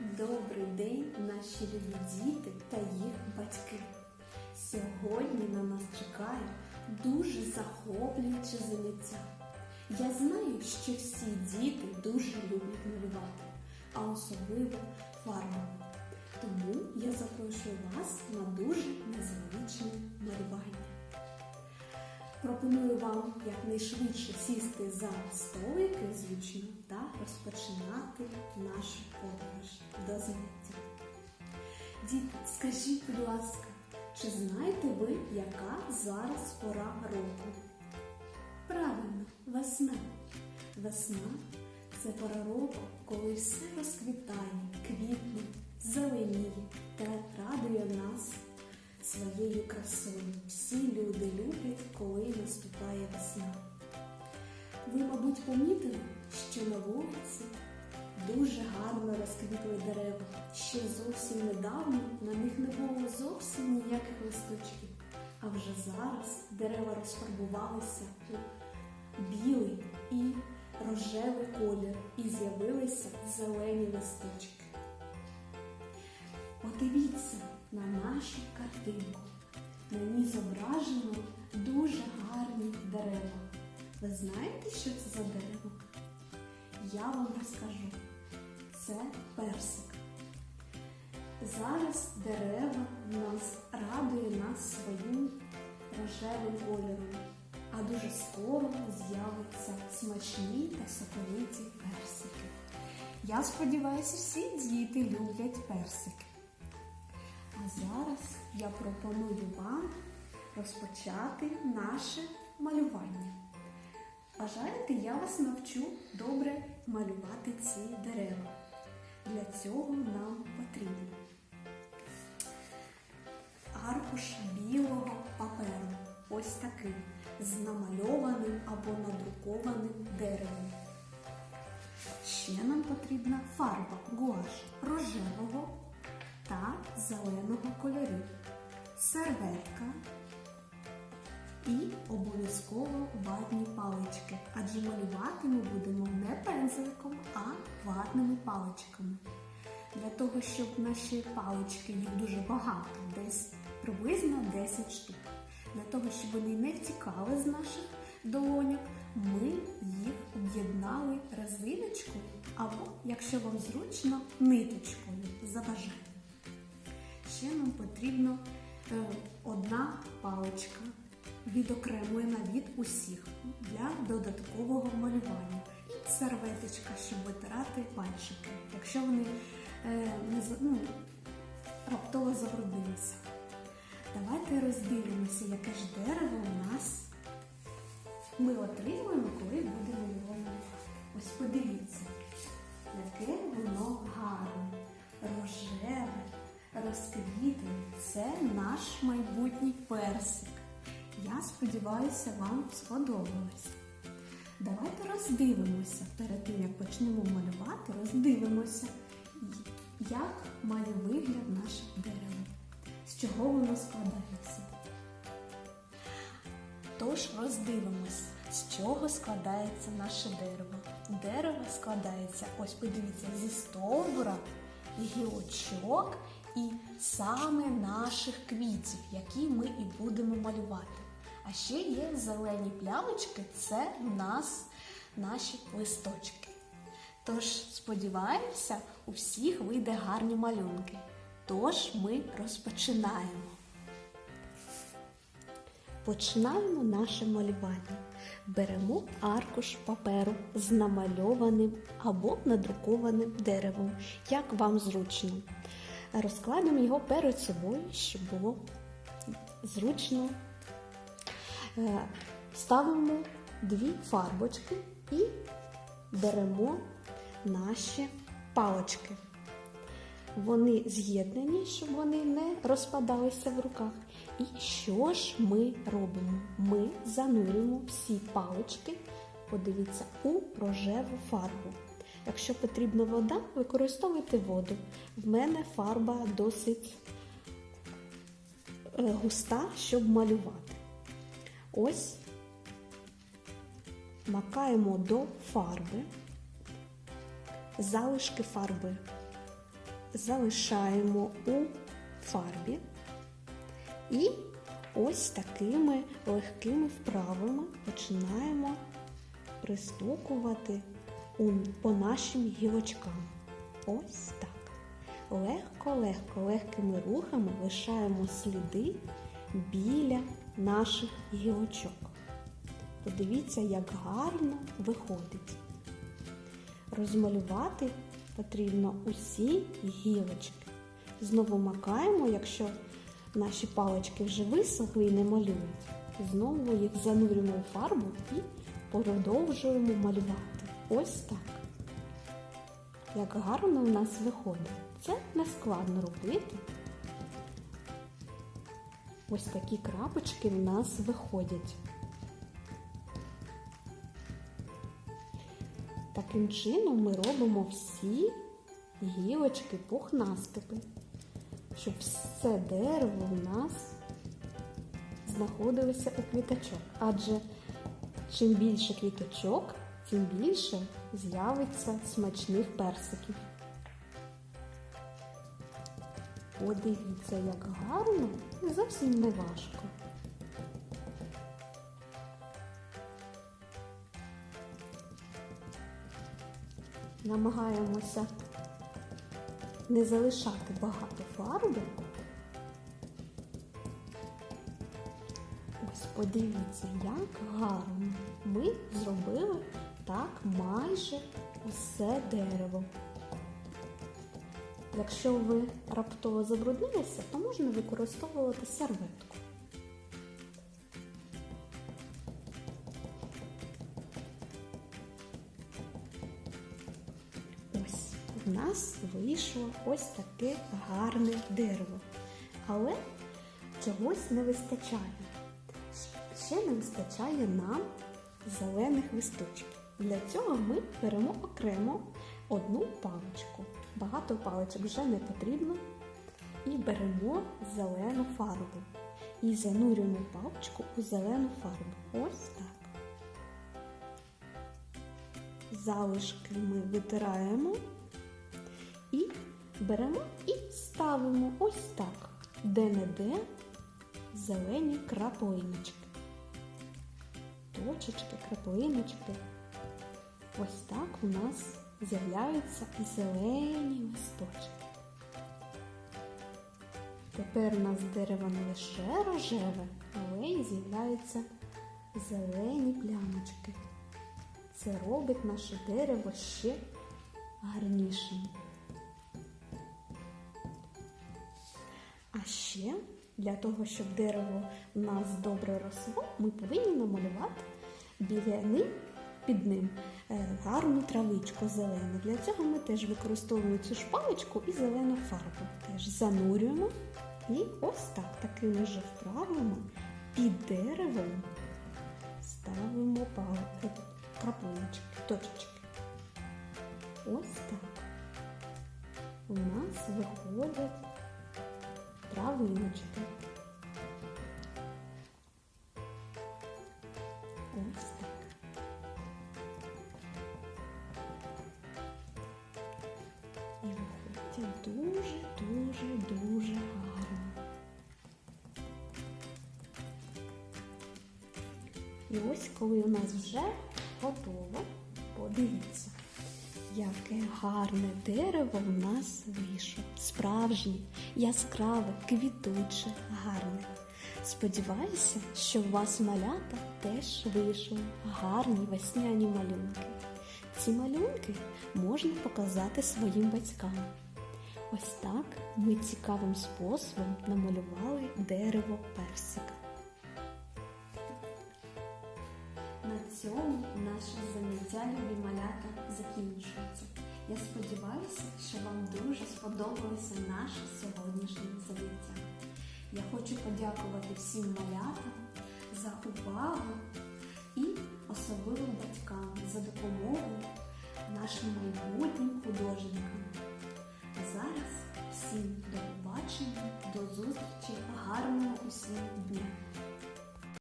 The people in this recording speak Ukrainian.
Добрий день, наші любі діти та їх батьки. Сьогодні на нас чекає дуже захоплююче заняття. Я знаю, що всі діти дуже люблять малювати, а особливо фарбами. Тому я запрошую вас на дуже незвичне малювання. Пропоную вам якнайшвидше сісти за столики зручно та розпочинати нашу подорож до заняття. Діти, скажіть, будь ласка, чи знаєте ви, яка зараз пора року? Правильно, весна. Весна це пора року, коли все розквітає, квітне, зеленіє та радує нас своєю красою. Всі люди люблять, коли наступає весна. Ви, мабуть, помітили, що на вулиці дуже гарно розквітли дерева. Ще зовсім недавно на них не було зовсім ніяких листочків. А вже зараз дерева розфарбувалися у білий і рожевий колір і з'явилися зелені листочки. Подивіться на нашу картинку. На ній зображено дуже гарні дерева. Ви знаєте, що це за дерево? Я вам розкажу. Це персик. Зараз дерева нас радує нас своїм рожевим кольором, а дуже скоро з'являться смачні та соковиті персики. Я сподіваюся, всі діти люблять персики. Я пропоную вам розпочати наше малювання. Бажаєте, я вас навчу добре малювати ці дерева. Для цього нам потрібно аркуш білого паперу, ось такий, з намальованим або надрукованим деревом. Ще нам потрібна фарба гуаш рожевого та зеленого кольорів, серветка і обов'язково ватні палички, адже малювати ми будемо не пензликом, а ватними паличками. Для того, щоб наші палички, їх дуже багато, десь приблизно 10 штук. Для того, щоб вони не втікали з наших долоньок, ми їх об'єднали резиночкою або, якщо вам зручно, ниточкою за бажанням. Ще нам потрібно одна паличка відокремлена від усіх для додаткового малювання. І серветочка, щоб витирати пальчики, якщо вони е, не ну, раптово забруднилися. Давайте роздивимося, яке ж дерево у нас ми отримуємо, коли будемо його малювати. Ось подивіться, яке воно гарне, рожеве, розквітлене. Це наш майбутній персик. Я сподіваюся, вам сподобалось. Давайте роздивимося перед тим, як почнемо малювати, роздивимося, як має вигляд наше дерево, з чого воно складається. Тож роздивимось, з чого складається наше дерево. Дерево складається, ось подивіться, зі стовбура, гілочок і саме наших квітів, які ми і будемо малювати. А ще є зелені плямочки, це в нас наші листочки. Тож, сподіваємося, у всіх вийде гарні малюнки. Тож ми розпочинаємо. Починаємо наше малювання. Беремо аркуш паперу з намальованим або надрукованим деревом, як вам зручно. Розкладемо його перед собою, щоб було зручно. Е, Ставимо дві фарбочки і беремо наші палочки. Вони з'єднані, щоб вони не розпадалися в руках. І що ж ми робимо? Ми занурюємо всі палички, подивіться, у рожеву фарбу. Якщо потрібна вода, використовуйте воду. В мене фарба досить е, густа, щоб малювати. Ось макаємо до фарби, залишки фарби залишаємо у фарбі і ось такими легкими вправами починаємо пристукувати по нашим гілочкам. Ось так. Легко-легко, легкими рухами лишаємо сліди біля наших гілочок. Подивіться, як гарно виходить. Розмалювати потрібно усі гілочки. Знову макаємо, якщо наші палички вже висохли і не малюють. Знову їх занурюємо у фарбу і продовжуємо малювати. Ось так. Як гарно у нас виходить. Це не складно робити. Ось такі крапочки в нас виходять. Таким чином ми робимо всі гілочки пухнастики, щоб все дерево у нас знаходилося у квіточок. Адже чим більше квіточок, тим більше з'явиться смачних персиків. Подивіться, як гарно і зовсім не важко. Намагаємося не залишати багато фарби. Ось подивіться, як гарно ми зробили так майже усе дерево. Якщо ви раптово забруднилися, то можна використовувати серветку. Ось в нас вийшло ось таке гарне дерево. Але чогось не вистачає. Ще не вистачає нам зелених листочків. Для цього ми беремо окремо одну паличку. Багато паличок вже не потрібно. І беремо зелену фарбу. І занурюємо паличку у зелену фарбу. Ось так. Залишки ми витираємо і беремо і ставимо ось так, де-не-де зелені краплиночки. Точечки, краплиночки. Ось так у нас з'являються зелені листочки. Тепер у нас дерево не лише рожеве, але й з'являються зелені плямочки. Це робить наше дерево ще гарнішим. А ще для того, щоб дерево в нас добре росло, ми повинні намалювати біля ним під ним гарну травичку зелену. Для цього ми теж використовуємо цю шпалочку і зелену фарбу. Теж занурюємо і ось так такими же вправами під деревом ставимо пал- краплиночки, точечки. Ось так. У нас виходять травиночки. Виходять дуже, дуже, дуже гарно. І ось коли у нас вже готово, подивіться, яке гарне дерево в нас вийшло. Справжнє, яскраве, квітуче, гарне. Сподіваюся, що у вас малята теж вийшли гарні весняні малюнки. Ці малюнки можна показати своїм батькам. Ось так ми цікавим способом намалювали дерево персика. На цьому наше заняття любі малята закінчується. Я сподіваюся, що вам дуже сподобалося наше сьогоднішнє заняття. Я хочу подякувати всім малятам за увагу і особливо батькам за допомогу нашим майбутнім художникам. Всім до побачення, до зустрічі, гарного усім дня!